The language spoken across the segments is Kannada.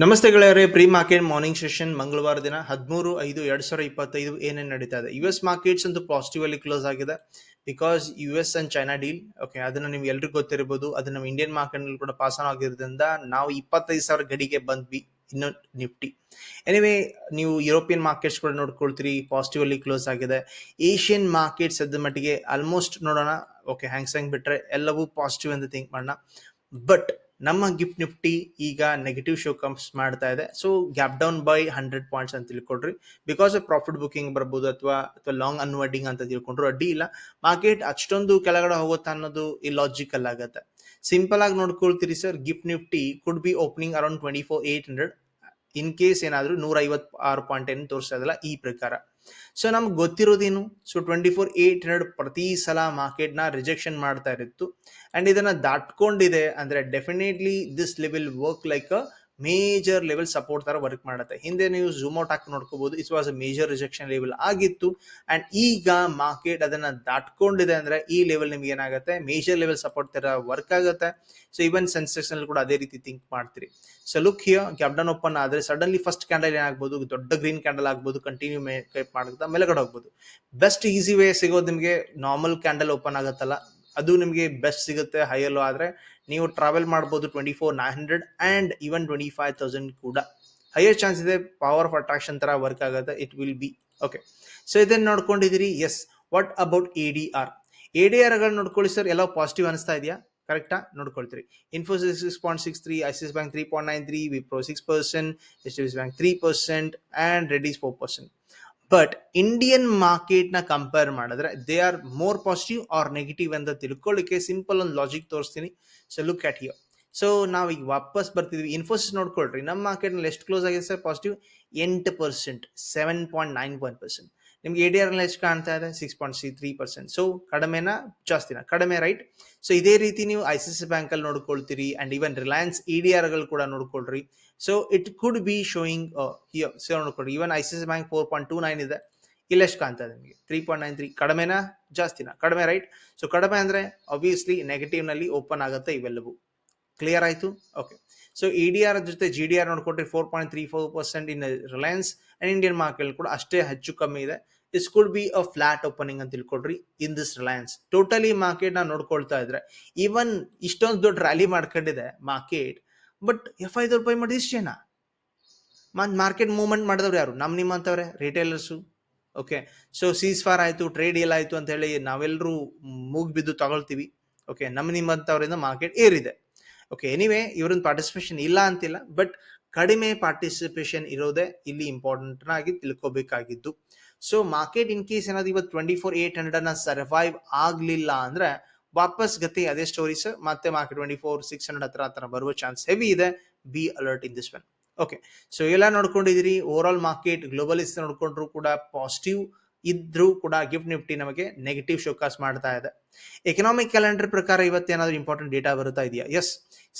ನಮಸ್ತೆ ಗೆಳೆಯರೇ, ಪ್ರೀ ಮಾರ್ಕೆಟ್ ಮಾರ್ನಿಂಗ್ ಸೆಷನ್ ಮಂಗಳವಾರ ದಿನ ಹದಿಮೂರು ಐದು ಎರಡ್ ಸಾವಿರದ ಇಪ್ಪತ್ತೈದು ಏನೇನು ನಡೀತಾ ಇದೆ. ಯು ಎಸ್ ಮಾರ್ಕೆಟ್ಸ್ ಅಂತೂ ಪಾಸಿಟಿವ್ ಅಲ್ಲಿ ಕ್ಲೋಸ್ ಆಗಿದೆ. Because U S and China deal okay ಅದನ್ನ ನಿಮ್ಗೆ ಎಲ್ರಿಗೂ ಗೊತ್ತಿರಬಹುದು ಅದು ನಮ್ಮ ಇಂಡಿಯನ್ ಮಾರ್ಕೆಟ್ನಲ್ಲಿ ಕೂಡ ಪಾಸ್ ಆನ್ ಆಗಿರೋದ್ರಿಂದ ನಾವು ಇಪ್ಪತ್ತೈದು ಸಾವಿರ ಗಡಿಗೆ ಬಂದ್ವಿ, ಇನ್ನು ನಿಫ್ಟಿ. ಎನಿವೇ ನೀವು ಯುರೋಪಿಯನ್ ಮಾರ್ಕೆಟ್ಸ್ ಕೂಡ ನೋಡ್ಕೊಳ್ತೀರಿ ಪಾಸಿಟಿವ್ ಅಲ್ಲಿ ಕ್ಲೋಸ್ ಆಗಿದೆ. ಏಷ್ಯನ್ ಮಾರ್ಕೆಟ್ಸ್ ಅದ ಮಟ್ಟಿಗೆ ಆಲ್ಮೋಸ್ಟ್ ನೋಡೋಣ ಓಕೆ ಹ್ಯಾಂಗ್ಸಂಗ್ ಬಿಟ್ರೆ ಎಲ್ಲವೂ ಪಾಸಿಟಿವ್ ಅಂತ ಥಿಂಕ್ ಮಾಡೋಣ. ಬಟ್ ನಮ್ಮ ಗಿಫ್ಟ್ ನಿಫ್ಟಿ ಈಗ ನೆಗೆಟಿವ್ ಶೋ ಕಮ್ಸ್ ಮಾಡ್ತಾ ಇದೆ. So gap down by hundred points ಅಂತ ತಿಳ್ಕೊಡ್ರಿ ಬಿಕಾಸ್ ಪ್ರಾಫಿಟ್ ಬುಕಿಂಗ್ ಬರ್ಬೋದು ಅಥವಾ ಅಥವಾ ಲಾಂಗ್ ಅನ್ವರ್ಡಿಂಗ್ ಅಂತ ತಿಳ್ಕೊಂಡ್ರು, ಅಡ್ಡಿ ಇಲ್ಲ. ಮಾರ್ಕೆಟ್ ಅಷ್ಟೊಂದು ಕೆಳಗಡೆ ಹೋಗುತ್ತೆ ಅನ್ನೋದು ಇಲಾಜಿಕಲ್ ಆಗುತ್ತೆ. ಸಿಂಪಲ್ ಆಗಿ ನೋಡ್ಕೊಳ್ತೀರಿ sir gift Nifty could be opening around twenty four eight hundred in case ಏನಾದ್ರೂ ನೂರ ಐವತ್ ಆರು ಪಾಯಿಂಟ್ ಏನು ತೋರಿಸ್ತಾ ಈ ಪ್ರಕಾರ. ಸೊ ನಮ್ಗೆ ಗೊತ್ತಿರೋದೇನು so twenty four eight hundred ಪ್ರತಿ ಸಲ ಮಾರ್ಕೆಟ್ನ ರಿಜೆಕ್ಷನ್ ಮಾಡ್ತಾ ಇರುತ್ತು ಅಂಡ್ ಇದನ್ನ ದಾಟ್ಕೊಂಡಿದೆ ಅಂದ್ರೆ definitely this level work like a major level support ತರ ವರ್ಕ್ ಮಾಡುತ್ತೆ. ಹಿಂದೆ ನೀವು ಝೂಮ್ ಔಟ್ ಹಾಕಿ ನೋಡ್ಕೋಬಹುದು it was a major rejection level ಆಗಿತ್ತು. ಅಂಡ್ ಈಗ ಮಾರ್ಕೆಟ್ ಅದನ್ನ ದಾಟ್ಕೊಂಡಿದೆ ಅಂದ್ರೆ ಈ ಲೆವೆಲ್ ನಿಮ್ಗೆ ಏನಾಗುತ್ತೆ? ಮೇಜರ್ ಲೆವೆಲ್ ಸಪೋರ್ಟ್ ತರ ವರ್ಕ್ ಆಗುತ್ತೆ. ಸೊ ಇವನ್ ಸೆನ್ಸೆಕ್ಸ್ ಅಲ್ಲಿ ಕೂಡ ಅದೇ ರೀತಿ ಥಿಂಕ್ ಮಾಡ್ತೀರಿ. So look here gap open ಆದ್ರೆ ಸಡನ್ಲಿ ಫಸ್ಟ್ ಕ್ಯಾಂಡಲ್ ಏನಾಗಬಹುದು ದೊಡ್ಡ ಗ್ರೀನ್ ಕ್ಯಾಂಡಲ್ ಆಗ್ಬಹುದು ಕಂಟಿನ್ಯೂ ಮಾಡ್ತಾ ಮೇಲೆಗಡೆ ಹೋಗ್ಬೋದು. ಬೆಸ್ಟ್ ಈಸಿ ವೇ ಸಿಗೋದು ನಿಮಗೆ ನಾರ್ಮಲ್ ಕ್ಯಾಂಡಲ್ ಓಪನ್ ಆಗುತ್ತಲ್ಲ. ಅದು ನಿಮಗೆ ಬೆಸ್ಟ್ ಸಿಗುತ್ತೆ, ಹೈಯಲ್ಲು ಆದರೆ. ನೀವು ಟ್ರಾವೆಲ್ ಮಾಡ್ಬೋದು twenty four nine hundred and even twenty five thousand ಕೂಡ. ಹೈಯರ್ ಚಾನ್ಸ್ ಇದೆ ಪವರ್ ಆಫ್ ಅಟ್ರಾಕ್ಷನ್ ಥರ ವರ್ಕ್ ಆಗುತ್ತೆ it will be okay so ಇದನ್ನು ನೋಡ್ಕೊಂಡಿದ್ದೀರಿ yes what about A D R A D ಆರ್ಗಳು ನೋಡ್ಕೊಳ್ಳಿ ಸರ್ ಎಲ್ಲ ಪಾಸಿಟಿವ್ ಅನಿಸ್ತಾ ಇದೆಯಾ? ಕರೆಕ್ಟಾ ನೋಡ್ಕೊಳ್ತೀರಿ. Infosys six point six three ICICI bank three point nine three Wipro six percent H D bank three percent and Reddy's four percent but Indian ಮಾರ್ಕೆಟ್ನ compare ಮಾಡಿದ್ರೆ they are more positive or negative ಅಂತ ತಿಳ್ಕೊಳ್ಳಿಕ್ಕೆ ಸಿಂಪಲ್ ಒಂದು ಲಾಜಿಕ್ ತೋರಿಸ್ತೀನಿ. So look at here so ನಾವು ಈಗ ವಾಪಸ್ ಬರ್ತಿದ್ವಿ. ಇನ್ಫೋಸಿಸ್ ನೋಡ್ಕೊಳ್ರಿ. ನಮ್ಮ ಮಾರ್ಕೆಟ್ನಲ್ಲಿ ಎಷ್ಟು ಕ್ಲೋಸ್ ಆಗಿದೆ ಸರ್ ಪಾಸಿಟಿವ್ ಎಂಟು percent seven point nine one percent ನಿಮ್ಗೆ ಎ ಡಿ ಆರ್ ಎಷ್ಟು ಕಾಣ್ತಾ ಇದೆ? Six point C three percent so ಕಡಿಮೆನ ಜಾಸ್ತಿನ. ಕಡಿಮೆ ರೈಟ್ ಸೊ ಇದೇ ರೀತಿ ನೀವು ಐ ಸಿ ಸಿ ಬ್ಯಾಂಕ್ ಅಲ್ಲಿ ನೋಡ್ಕೊಳ್ತೀರಿ. And even Reliance E D ಆರ್ಗಳು ಕೂಡ ನೋಡ್ಕೊಳ್ರಿ. So it could be showing so ನೋಡ್ಕೊಳ್ರಿ even I C C bank four point two nine ಇದೆ. ಇಲ್ಲೆಷ್ಟು ಕಾಣ್ತಾ ಇದೆ ನಿಮಗೆ. ತ್ರೀ ಪಾಯಿಂಟ್ ನೈನ್ ತ್ರೀ ಕಡಿಮೆನಾ? ಜಾಸ್ತಿನ? ಕಡಿಮೆ ರೈಟ್ ಸೊ ಕಡಿಮೆ ಅಂದರೆ ಆಬ್ವಿಯಸ್ಲಿ ನೆಗೆಟಿವ್ನಲ್ಲಿ ಓಪನ್ ಆಗುತ್ತೆ ಇವೆಲ್ಲವೂ. ಕ್ಲಿಯರ್ ಆಯಿತು? Okay so E D R ಜೊತೆ G D R ನೋಡ್ಕೊಟ್ರೆ four point three four percent in Reliance and Indian market ಕೂಡ ಅಷ್ಟೇ ಹೆಚ್ಚು ಕಮ್ಮಿ ಇದೆ. Is could be a flat opening ಅಂತ ತಿಳ್ಕೊಡ್ರಿ in this Reliance totally market ನೋಡ್ಕೊಳ್ತಾ ಇದ್ರೆ ಈವನ್ ಇಷ್ಟೊಂದು ದೊಡ್ಡ ರ್ಯಾಲಿ ಮಾಡ್ಕೊಂಡಿದೆ ಮಾರ್ಕೆಟ್ ಬಟ್ ಎಫ್ ಐದು ರೂಪಾಯಿ ಮಾಡಿ ಇಷ್ಟೇನಾ? ಮಾರ್ಕೆಟ್ ಮೂವ್ಮೆಂಟ್ ಮಾಡಿದವ್ರು ಯಾರು? ನಮ್ ಅಂತವ್ರೆ retailers okay so ceasefire ಆಯಿತು ಟ್ರೇಡ್ ಎಲ್ಲ ಆಯಿತು ಅಂತ ಹೇಳಿ ನಾವೆಲ್ಲರೂ ಮೂಗ್ ಬಿದ್ದು ತಗೊಳ್ತೀವಿ. ಓಕೆ ನಮ್ಮ ನಿಮ್ಮಂಥವರಿಂದ ಮಾರ್ಕೆಟ್ ಏರಿದೆ. ಓಕೆ ಎನಿವೇ ಇವ್ರದ್ದು ಪಾರ್ಟಿಸಿಪೇಷನ್ ಇಲ್ಲ ಅಂತಿಲ್ಲ ಬಟ್ ಕಡಿಮೆ ಪಾರ್ಟಿಸಿಪೇಷನ್ ಇರೋದೇ ಇಲ್ಲಿ ಇಂಪಾರ್ಟೆಂಟ್ ಆಗಿ ತಿಳ್ಕೊಬೇಕಾಗಿದ್ದು. ಸೊ ಮಾರ್ಕೆಟ್ ಇನ್ ಕೇಸ್ ಏನಾದ್ರು ಇವತ್ತು ಟ್ವೆಂಟಿ ಫೋರ್ ಏಟ್ ಹಂಡ್ರೆಡ್ನ ಸರ್ವೈವ್ ಆಗಲಿಲ್ಲ ಅಂದ್ರೆ ವಾಪಸ್ ಗತಿ ಅದೇ ಸ್ಟೋರೀಸ್ ಮತ್ತೆ market twenty four six hundred ಹತ್ರ ಹತ್ರ ಬರುವ ಚಾನ್ಸ್ ಹೆವಿ ಇದೆ. Be alert in this one okay so ಎಲ್ಲ ನೋಡ್ಕೊಂಡಿದ್ದೀರಿ. ಓವರ್ ಆಲ್ ಮಾರ್ಕೆಟ್ ಗ್ಲೋಬಲಿಸ್ ನೋಡ್ಕೊಂಡ್ರು ಕೂಡ ಪಾಸಿಟಿವ್ ಇದ್ರೂ ಕೂಡ ಗಿಫ್ಟ್ ನಿಫ್ಟಿ ನಮಗೆ ನೆಗೆಟಿವ್ ಶೋಕಾಸ್ ಮಾಡ್ತಾ ಇದೆ. ಎಕನಾಮಿಕ್ ಕ್ಯಾಲೆಂಡರ್ ಪ್ರಕಾರ ಇವತ್ತೇನಾದ್ರೂ ಇಂಪಾರ್ಟೆಂಟ್ ಡೇಟಾ ಬರುತ್ತಾ ಇದೆಯಾ? S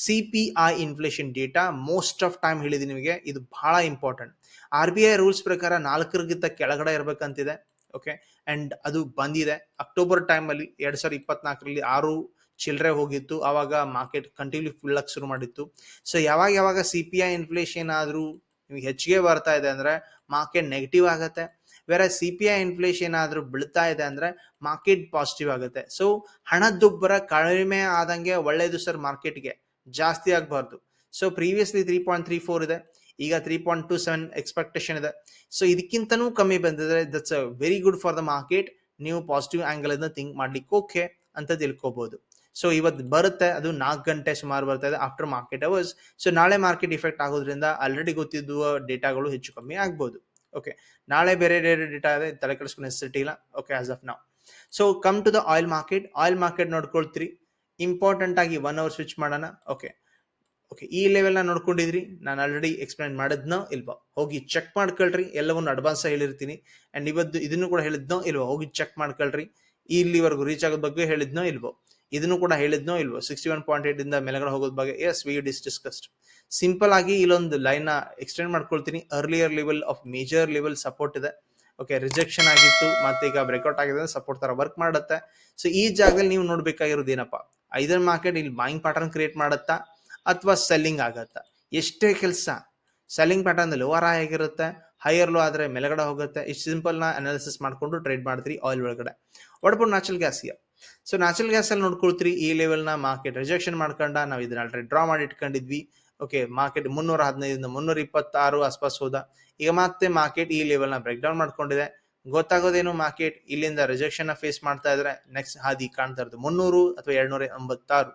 C P I inflation data most of time ಹೇಳಿದೀನಿ ನಿಮಗೆ. ಇದು ಬಹಳ important R B I rules ಪ್ರಕಾರ ನಾಲ್ಕರಿಗಿಂತ ಕೆಳಗಡೆ ಇರಬೇಕಂತಿದೆ. ಓಕೆ ಅಂಡ್ ಅದು ಬಂದಿದೆ. ಅಕ್ಟೋಬರ್ ಟೈಮ್ ಅಲ್ಲಿ ಎರಡ್ ಸಾವಿರದ ಇಪ್ಪತ್ನಾಲ್ಕರಲ್ಲಿ ಆರು ಚಿಲ್ಲರೆ ಹೋಗಿತ್ತು. ಆವಾಗ ಮಾರ್ಕೆಟ್ ಕಂಟಿನ್ಯೂ ಫುಲ್ ಆಗಿ ಶುರು ಮಾಡಿತ್ತು. ಸೊ ಯಾವಾಗ ಯಾವಾಗ ಸಿ ಪಿ ಐ ಇನ್ಫ್ಲೇಷನ್ ಆದರೂ ನಿಮ್ಗೆ ಹೆಚ್ಚಿಗೆ ಬರ್ತಾ ಇದೆ ಅಂದ್ರೆ ಮಾರ್ಕೆಟ್ ನೆಗೆಟಿವ್ ಆಗುತ್ತೆ. ಬೇರೆ ಸಿ ಪಿ ಐ ಇನ್ಫ್ಲೇಷನ್ ಆದರೂ ಬೀಳ್ತಾ ಇದೆ ಅಂದ್ರೆ ಮಾರ್ಕೆಟ್ ಪಾಸಿಟಿವ್ ಆಗುತ್ತೆ. ಸೊ ಹಣದುಬ್ಬರ ಕಡಿಮೆ ಆದಂಗೆ ಒಳ್ಳೆಯದು ಸರ್ ಮಾರ್ಕೆಟ್ಗೆ ಜಾಸ್ತಿ ಆಗಬಾರ್ದು. So previously three point three four ಇದೆ. ಈಗ three point two seven expectation ಇದೆ. ಸೊ ಇದಕ್ಕಿಂತನೂ ಕಮ್ಮಿ ಬಂದಿದ್ರೆ that's a very good for the market ನೀವು ಪಾಸಿಟಿವ್ ಆಂಗಲ್ ಅನ್ನ ಥಿಂಕ್ ಮಾಡ್ಲಿಕ್ಕೆ ಓಕೆ ಅಂತ ತಿಳ್ಕೊಬಹುದು ಸೊ ಇವತ್ತು ಬರುತ್ತೆ, ಅದು ನಾಲ್ಕು ಗಂಟೆ ಸುಮಾರು ಬರ್ತಾ ಇದೆ ಆಫ್ಟರ್ ಮಾರ್ಕೆಟ್ ಅವರ್ಸ್ ಸೊ ನಾಳೆ ಮಾರ್ಕೆಟ್ ಇಫೆಕ್ಟ್ ಆಗೋದ್ರಿಂದ ಆಲ್ರೆಡಿ ಗೊತ್ತಿದ್ದುವ ಡೇಟಾಗಳು ಹೆಚ್ಚು ಕಮ್ಮಿ ಆಗ್ಬೋದು. ಓಕೆ ನಾಳೆ ಬೇರೆ ಬೇರೆ ಡೇಟಾ ಇದೆ, ತಲೆ ಕೆಡಿಸ್ಕೊಂಡು ನೆಸೆಸಿಟಿ ಇಲ್ಲ. ಓಕೆ ಆಸ್ ಆಫ್ ನಾವು so come to the oil market oil market ನೋಡ್ಕೊಳ್ತೀರಿ. Important ಆಗಿ ಒನ್ ಅವರ್ ಸ್ವಿಚ್ ಮಾಡೋಣ. ಓಕೆ ಓಕೆ ಈ ಲೆವೆಲ್ನ ನೋಡ್ಕೊಂಡಿದ್ರಿ? ನಾನು ಆಲ್ರೆಡಿ ಎಕ್ಸ್ಪ್ಲೈನ್ ಮಾಡಿದ್ನೋ ಇಲ್ವಾ? ಹೋಗಿ ಚೆಕ್ ಮಾಡ್ಕೊಳ್ರಿ, ಎಲ್ಲವನ್ನು ಅಡ್ವಾನ್ಸ್ ಹೇಳಿರ್ತೀನಿ. ಅಂಡ್ ಇವತ್ತು ಇದನ್ನು ಕೂಡ ಹೇಳಿದ್ನೋ ಇಲ್ವೋ? ಹೋಗಿ ಚೆಕ್ ಮಾಡ್ಕೊಳ್ರಿ. ಇಲ್ಲಿವರೆಗೂ ರೀಚ್ ಆಗೋದ್ ಬಗ್ಗೆ ಹೇಳಿದ್ನೋ ಇಲ್ವೋ? ಇದನ್ನು ಕೂಡ ಹೇಳಿದ್ನೋ ಇಲ್ವೋ? ಸಿಕ್ಸ್ಟಿ ಒನ್ ಪಾಯಿಂಟ್ ಏಟ್ ಇಂದ ಮೇಲ್ಗಡೆ ಹೋಗೋದ್ ಬಗ್ಗೆ as we dis discussed simple ಆಗಿ ಇಲ್ಲೊಂದು ಲೈನ್ ಎಕ್ಸ್ಟೆಂಡ್ ಮಾಡ್ಕೊಳ್ತೀನಿ. Earlier level of major level support ಇದೆ. ಓಕೆ ರಿಜೆಕ್ಷನ್ ಆಗಿತ್ತು ಮತ್ತೆ ಈಗ ಬ್ರೇಕ್ಔಟ್ ಆಗಿದೆ ಸಪೋರ್ಟ್ ತರ ವರ್ಕ್ ಮಾಡುತ್ತೆ. ಸೊ ಈ ಜಾಗದಲ್ಲಿ ನೀವು ನೋಡ್ಬೇಕಾಗಿರೋದು ಏನಪ್ಪಾ? ಐದರ್ ಮಾರ್ಕೆಟ್ ಇಲ್ಲಿ ಬಾಯಿಂಗ್ ಪ್ಯಾಟರ್ನ್ ಕ್ರಿಯೇಟ್ ಮಾಡುತ್ತಾ? ಅಥವಾ ಸೆಲ್ಲಿಂಗ್ ಆಗುತ್ತೆ. ಎಷ್ಟೇ ಕೆಲಸ ಸೆಲ್ಲಿಂಗ್ ಪ್ಯಾಟರ್ನ್ ಲೋವರ್ ಆಗಿರುತ್ತೆ ಹೈಯರ್ ಲೋ ಆದರೆ ಮೇಲ್ಗಡೆ ಹೋಗುತ್ತೆ. ಇಷ್ಟು ಸಿಂಪಲ್ನ ಅನಾಲಿಸಿಸ್ ಮಾಡ್ಕೊಂಡು ಟ್ರೇಡ್ ಮಾಡ್ತೀರಿ ಆಯಿಲ್ ಒಳಗಡೆ. ಒಡಪು ನ್ಯಾಚುರಲ್ ಗ್ಯಾಸ್ ಇಯ ಸೊ ನ್ಯಾಚುರಲ್ ಗ್ಯಾಸ್ ಅಲ್ಲಿ ನೋಡ್ಕೊಳ್ತೀರಿ, ಈ ಲೆವೆಲ್ನ ಮಾರ್ಕೆಟ್ ರಿಜೆಕ್ಷನ್ ಮಾಡ್ಕೊಂಡ ನಾವು ಇದನ್ನ ಆಲ್ರೆಡಿ ಡ್ರಾ ಮಾಡಿ ಇಟ್ಕೊಂಡಿದ್ವಿ. ಓಕೆ ಮಾರ್ಕೆಟ್ ಮುನ್ನೂರ ಹದಿನೈದರಿಂದ ಮುನ್ನೂರ ಇಪ್ಪತ್ತಾರು ಆಸ್ಪಾಸ್ ಹೋದ. ಈಗ ಮತ್ತೆ ಮಾರ್ಕೆಟ್ ಈ ಲೆವೆಲ್ನ ಬ್ರೇಕ್ ಡೌನ್ ಮಾಡ್ಕೊಂಡಿದೆ. ಗೊತ್ತಾಗೋದೇನು ಮಾರ್ಕೆಟ್ ಇಲ್ಲಿಂದ ರಿಜೆಕ್ಷನ್ ಫೇಸ್ ಮಾಡ್ತಾ ಇದ್ರೆ ನೆಕ್ಸ್ಟ್ ಹಾದಿ ಕಾಣ್ತಾ ಇರೋದು ಮುನ್ನೂರು ಅಥವಾ ಎರಡ್ನೂರ ಎಂಬತ್ತಾರು.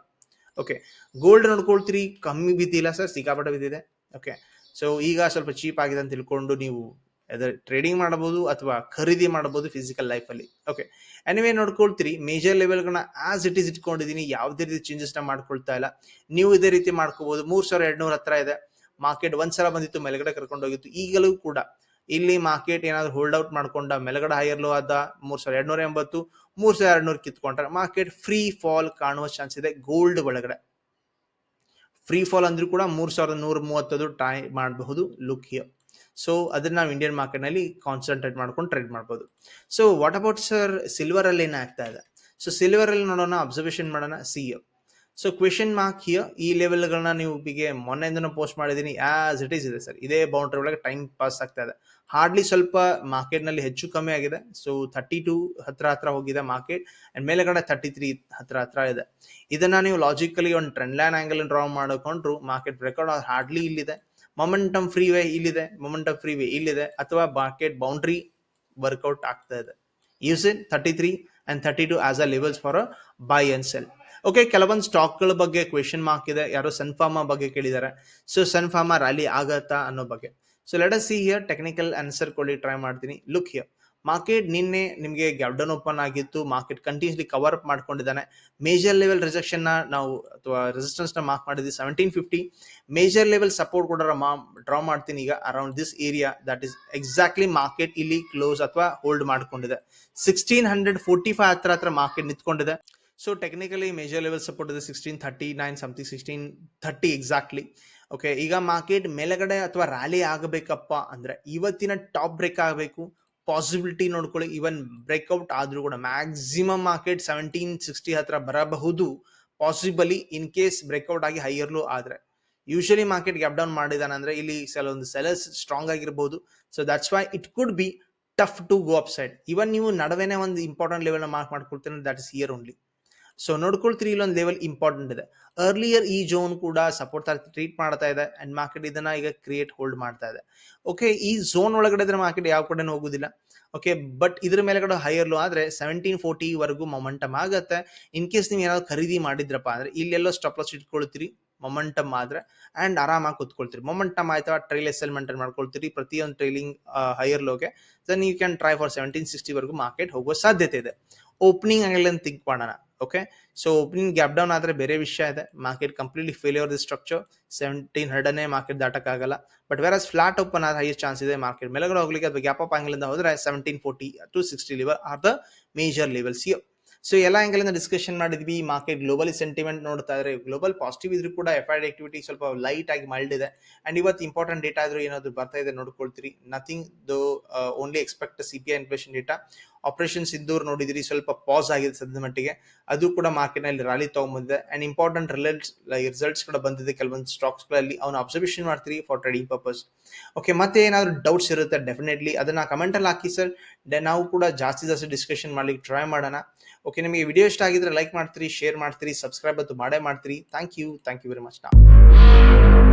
ಓಕೆ ಗೋಲ್ಡ್ ನೋಡ್ಕೊಳ್ತೀರಿ, ಕಮ್ಮಿ ಬಿದ್ದಿಲ್ಲ ಸರ್, ಸಿಕ್ಕಾಪಟ್ಟೆ ಬಿದ್ದಿದೆ. ಓಕೆ ಸೊ ಈಗ ಸ್ವಲ್ಪ ಚೀಪ್ ಆಗಿದೆ ಅಂತ ತಿಳ್ಕೊಂಡು ನೀವು ಅದರ ಟ್ರೇಡಿಂಗ್ ಮಾಡಬಹುದು ಅಥವಾ ಖರೀದಿ ಮಾಡಬಹುದು ಫಿಸಿಕಲ್ ಲೈಫಲ್ಲಿ ಓಕೆ ಎನಿವೇ ನೋಡ್ಕೊಳ್ತೀರಿ ಮೇಜರ್ ಲೆವೆಲ್ಗಳನ್ನ ಆಸ್ ಇಟ್ ಈಸ್ ಇಟ್ಕೊಂಡಿದ್ದೀನಿ ಯಾವುದೇ ರೀತಿ ಚೇಂಜಸ್ನ ಮಾಡ್ಕೊಳ್ತಾ ಇಲ್ಲ. ನೀವು ಇದೇ ರೀತಿ ಮಾಡ್ಕೋಬಹುದು ಮೂರ್ ಸಾವಿರ ಎರಡ್ನೂರ ಹತ್ರ ಇದೆ. ಮಾರ್ಕೆಟ್ ಒಂದ್ ಸಲ ಬಂದಿತ್ತು, ಮೇಲ್ಗಡೆ ಕರ್ಕೊಂಡು ಹೋಗಿತ್ತು. ಈಗಲೂ ಕೂಡ ಇಲ್ಲಿ ಮಾರ್ಕೆಟ್ ಏನಾದ್ರು ಹೋಲ್ಡ್ ಔಟ್ ಮಾಡ್ಕೊಂಡ, ಮೇಲ್ಗಡೆ ಹೈಯರ್ ಲೋ ಆದ ಮೂರ್ ಸಾವಿರ ಎರಡ್ನೂರ ಎಂಬತ್ತು ಮೂರ್ ಸಾವಿರ ಎರಡ್ನೂರ ಕಿತ್ಕೊಂಡ್ರೆ ಮಾರ್ಕೆಟ್ ಫ್ರೀ ಫಾಲ್ ಕಾಣುವ ಚಾನ್ಸ್ ಇದೆ ಗೋಲ್ಡ್ ಒಳಗಡೆ. ಫ್ರೀ ಫಾಲ್ ಅಂದ್ರೂ ಕೂಡ ಮೂರ್ ಸಾವಿರದ ನೂರ ಮೂವತ್ತದು ಟ್ರೈ ಮಾಡಬಹುದು ಲುಕ್ ಹಿಯರ್ ಸೊ ಅದನ್ನ ನಾವು ಇಂಡಿಯನ್ ಮಾರ್ಕೆಟ್ನಲ್ಲಿ ಕಾನ್ಸಂಟ್ರೇಟ್ ಮಾಡ್ಕೊಂಡು ಟ್ರೇಡ್ ಮಾಡ್ಬೋದು. So what about sir silver ಅಲ್ಲಿ ಏನಾಗ್ತಾ ಇದೆ? ಸೊ ಸಿಲ್ವರ್ ಅಲ್ಲಿ ನೋಡೋಣ ಅಬ್ಸರ್ವೇಷನ್ ಮಾಡೋಣ see so question mark here ಈ ಲೆವೆಲ್ಗಳನ್ನ ನೀವು ಬಿಗೆ ಮೊನ್ನೆಯಿಂದನೂ ಪೋಸ್ಟ್ ಮಾಡಿದೀನಿ. ಆಸ್ ಇಟ್ ಈಸ್ ಇದೆ ಸರ್ ಇದೇ ಬೌಂಡ್ರಿ ಒಳಗೆ ಟೈಮ್ ಪಾಸ್ ಆಗ್ತಾ ಇದೆ. ಹಾರ್ಡ್ಲಿ ಸ್ವಲ್ಪ ಮಾರ್ಕೆಟ್ನಲ್ಲಿ ಹೆಚ್ಚು ಕಮ್ಮಿ ಆಗಿದೆ. ಸೊ ಥರ್ಟಿ ಟು ಹತ್ರ ಹತ್ರ ಹೋಗಿದೆ ಮಾರ್ಕೆಟ್ ಅಂಡ್ ಮೇಲೆಗಡೆ ಥರ್ಟಿ ತ್ರೀ ಹತ್ರ ಹತ್ರ ಇದೆ. ಇದನ್ನ ನೀವು ಲಾಜಿಕಲಿ ಒಂದು ಟ್ರೆಂಡ್ ಲೈನ್ ಆಂಗಲ್ ಡ್ರಾ ಮಾಡಿಕೊಂಡ್ರು ಮಾರ್ಕೆಟ್ ಬ್ರೇಕ್ಔಟ್ ಹಾರ್ಡ್ಲಿ ಇಲ್ಲಿದೆ. ಮೊಮೆಂಟಮ್ ಫ್ರೀ ವೇ ಇಲ್ಲಿದೆ. ಮೊಮೆಂಟಮ್ ಫ್ರೀ ವೇ ಇಲ್ಲಿದೆ. ಅಥವಾ ಮಾರ್ಕೆಟ್ ಬೌಂಡ್ರಿ ವರ್ಕೌಟ್ ಆಗ್ತಾ ಇದೆ. Use in thirty three and thirty two as a levels for buy and sell okay ಕೆಲವೊಂದು ಸ್ಟಾಕ್ಗಳ ಬಗ್ಗೆ ಕ್ವೆಶನ್ ಮಾರ್ಕ್ ಇದೆ. ಯಾರೋ ಸನ್ಫಾರ್ಮಾ ಬಗ್ಗೆ ಕೇಳಿದ್ದಾರೆ ಸೊ ಸನ್ಫಾರ್ಮಾ ರ್ಯಾಲಿ ಆಗತ್ತಾ ಅನ್ನೋ ಬಗ್ಗೆ. So let us see here technical answer ಕೊಡಿ ಟ್ರೈ ಮಾಡ್ತೀನಿ. ಲುಕ್ ಹಿಯರ್ ಮಾರ್ಕೆಟ್ ನಿನ್ನೆ ನಿಮಗೆ ಗ್ಯಾಪ್ಡನ್ ಓಪನ್ ಆಗಿತ್ತು. ಮಾರ್ಕೆಟ್ ಕಂಟಿನ್ಯೂಸ್ಲಿ ಕವರ್ ಅಪ್ ಮಾಡ್ಕೊಂಡಿದ್ದಾನೆ. ಮೇಜರ್ ಲೆವೆಲ್ ರಿಜೆಕ್ಷನ್ನ ನಾವು ಅಥವಾ ರೆಸಿಸ್ಟೆನ್ಸ್ನ ಮಾರ್ಕ್ ಮಾಡಿದ್ವಿ seventeen fifty major level support ಕೂಡ ಡ್ರಾ ಮಾಡ್ತೀನಿ ಈಗ around this area that is exactly market ಇಲ್ಲಿ ಕ್ಲೋಸ್ ಅಥವಾ ಹೋಲ್ಡ್ ಮಾಡ್ಕೊಂಡಿದೆ. ಸಿಕ್ಸ್ಟೀನ್ ಹಂಡ್ರೆಡ್ ಫೋರ್ಟಿ ಫೈವ್ ಹತ್ರ ಹತ್ರ market ನಿಂತ್ಕೊಂಡಿದೆ. So technically major level support ಇದೆ sixteen thirty nine something sixteen thirty exactly okay ಈಗ ಮಾರ್ಕೆಟ್ ಮೇಲಗಡೆ ಅಥವಾ ರ್ಯಾಲಿ ಆಗಬೇಕಪ್ಪ ಅಂದ್ರೆ ಇವತ್ತಿನ ಟಾಪ್ ಬ್ರೇಕ್ ಆಗಬೇಕು. ಪಾಸಿಬಿಲಿಟಿ ನೋಡ್ಕೊಳ್ಳಿ ಇವನ್ ಬ್ರೇಕ್ಔಟ್ ಆದ್ರೂ ಕೂಡ ಮ್ಯಾಕ್ಸಿಮಮ್ ಮಾರ್ಕೆಟ್ ಸೆವೆಂಟೀನ್ ಸಿಕ್ಸ್ಟಿ ಹತ್ರ ಬರಬಹುದು. ಪಾಸಿಬಲಿ ಇನ್ ಕೇಸ್ ಬ್ರೇಕ್ಔಟ್ ಆಗಿ ಹೈಯರ್ಲು ಆದ್ರೆ. ಯೂಶಲಿ ಮಾರ್ಕೆಟ್ ಗ್ಯಾಪ್ ಡೌನ್ ಮಾಡಿದಾನೆ ಅಂದ್ರೆ ಇಲ್ಲಿ ಕೆಲವೊಂದು ಸೆಲರ್ಸ್ ಸ್ಟ್ರಾಂಗ್ ಆಗಿರ್ಬೋದು. So that's why it could be tough to go up side even ನೀವು ನಡುವೆನೆ ಒಂದು ಇಂಪಾರ್ಟೆಂಟ್ ಲೆವೆಲ್ ಮಾರ್ಕ್ ಮಾಡ್ಕೊಳ್ತೀನಿ that is year only so ನೋಡ್ಕೊಳ್ತೀರಿ ಇಲ್ಲೊಂದು ಲೆವೆಲ್ ಇಂಪಾರ್ಟೆಂಟ್ ಇದೆ. ಅರ್ಲಿಯರ್ ಈ ಜೋನ್ ಕೂಡ ಸಪೋರ್ಟ್ ಟ್ರೀಟ್ ಮಾಡ್ತಾ ಇದೆ ಅಂಡ್ ಮಾರ್ಕೆಟ್ ಇದನ್ನ ಈಗ ಕ್ರಿಯೇಟ್ ಹೋಲ್ಡ್ ಮಾಡ್ತಾ ಇದೆ. ಓಕೆ ಈ ಝೋನ್ ಒಳಗಡೆ ಇದ್ರೆ ಮಾರ್ಕೆಟ್ ಯಾವ ಕಡೆ ಹೋಗುದಿಲ್ಲ. ಓಕೆ ಬಟ್ ಇದ್ರ ಮೇಲೆಗಡೆ ಹೈಯರ್ ಲೋ ಆದ್ರೆ ಸೆವೆಂಟೀನ್ ಫೋರ್ಟಿ ವರೆಗೂ ಮೊಮೆಂಟಮ್ ಆಗುತ್ತೆ. ಇನ್ ಕೇಸ್ ನೀವು ಏನಾದ್ರು ಖರೀದಿ ಮಾಡಿದ್ರಪ್ಪ ಅಂದ್ರೆ ಇಲ್ಲೆಲ್ಲೋ ಸ್ಟಾಪ್ ಲಾಸ್ ಇಟ್ಕೊಳ್ತೀರಿ ಮೊಮೆಂಟಮ್ ಆದ್ರೆ ಅಂಡ್ ಆರಾಮಾಗಿ ಕುತ್ಕೊಳ್ತೀರಿ. ಮೊಮೆಂಟಮ್ ಆಯ್ತಾ ಟ್ರೈಲ್ ಎಸ್ ಎಲ್ ಮೇಂಟೈನ್ ಮಾಡ್ಕೊಳ್ತೀರಿ. ಪ್ರತಿಯೊಂದು trailing higher ಲೋಗೆ then you can try for seventeen sixty ವರೆಗೂ ಮಾರ್ಕೆಟ್ ಹೋಗೋ ಸಾಧ್ಯತೆ ಇದೆ. ಓಪನಿಂಗ್ ಆಗಲಿ ಅಂತ ಥಿಂಕ್ ಮಾಡೋಣ okay so opening gap down ಆದರೆ ಬೇರೆ ವಿಷಯ ಇದೆ. Market completely failure the structure seventeen ಹಂಡ್ರೆಡ್ನೇ market ದಾಟಕ್ಕಾಗಲ್ಲ. ಬಟ್ ವೇರ್ ಫ್ಲಾಟ್ ಓಪನ್ ಆದ ಹೈಯೆಸ್ಟ್ ಚಾನ್ಸ್ ಇದೆ ಮಾರ್ಕೆಟ್ ಮೇಲೆ ಹೋಗ್ಲಿಕ್ಕೆ ಅಥವಾ ಗ್ಯಾಪ್ ಅಪ್ ಆಗಿಲ್ಲ ಹೋದ್ರೆ seventeen forty to sixty lever are the major levels so ಎಲ್ಲ ಆಂಗಲ್ ಇಂದ ಡಿಸ್ಕಷನ್ ಮಾಡಿದ್ವಿ. ಮಾರ್ಕೆಟ್ ಗ್ಲೋಬಲ್ ಸೆಂಟಿಮೆಂಟ್ ನೋಡ್ತಾ ಇದ್ರೆ ಗ್ಲೋಬಲ್ ಪಾಸಿಟಿವ್ ಇದ್ರೂ ಕೂಡ ಎಫ್ ಆಕ್ಟಿವಿಟಿ ಸ್ವಲ್ಪ ಲೈಟ್ ಆಗಿ ಮಲ್ಡ್ ಇದೆ. ಅಂಡ್ ಇವತ್ತು ಇಂಪಾರ್ಟೆಂಟ್ ಡೇಟಾ ಆದ್ರೂ ಏನಾದ್ರು ಬರ್ತಾ ಇದೆ ನೋಡ್ಕೊಳ್ತೀರಿ. Nothing though only expect C P I inflation data operations ಇದ್ದವ್ರು ನೋಡಿದಿರಿ, ಸ್ವಲ್ಪ ಪಾಸ್ ಆಗಿದೆ ಸದ್ಯದ ಮಟ್ಟಿಗೆ. ಅದು ಕೂಡ ಮಾರ್ಕೆಟ್ನಲ್ಲಿ ರಾಲಿ ತಗೊಂಬಂದಿದೆ. ಅಂಡ್ ಇಂಪಾರ್ಟೆಂಟ್ ರಿಸಲ್ಟ್ಸ್ ರಿಸಲ್ಟ್ಸ್ ಕೂಡ ಬಂದಿದೆ. ಕೆಲವೊಂದು ಸ್ಟಾಕ್ಸ್ಗಳಲ್ಲಿ ಅವನ್ನ ಅಬ್ಸರ್ವೇಷನ್ ಮಾಡ್ತೀರಿ ಫಾರ್ ಟ್ರೇಡಿಂಗ್ ಪರ್ಪಸ್ ಓಕೆ ಮತ್ತೆ ಏನಾದ್ರು ಡೌಟ್ಸ್ ಇರುತ್ತೆ? ಡೆಫಿನೆಟ್ಲಿ ಅದನ್ನ ಕಮೆಂಟ್ ಅಲ್ಲಿ ಹಾಕಿ ಸರ್ ನಾವು ಕೂಡ ಜಾಸ್ತಿ ಜಾಸ್ತಿ ಡಿಸ್ಕಷನ್ ಮಾಡ್ಲಿಕ್ಕೆ ಟ್ರೈ ಮಾಡೋಣ. ಓಕೆ ನಿಮಗೆ ವಿಡಿಯೋ ಇಷ್ಟ ಆಗಿದ್ರೆ ಲೈಕ್ ಮಾಡ್ತೀರಿ ಶೇರ್ ಮಾಡ್ತೀರಿ ಸಬ್ಸ್ಕ್ರೈಬ್ ಅದು ಮಾಡೇ ಮಾಡ್ತೀರಿ. Thank you thank you very much ನಾ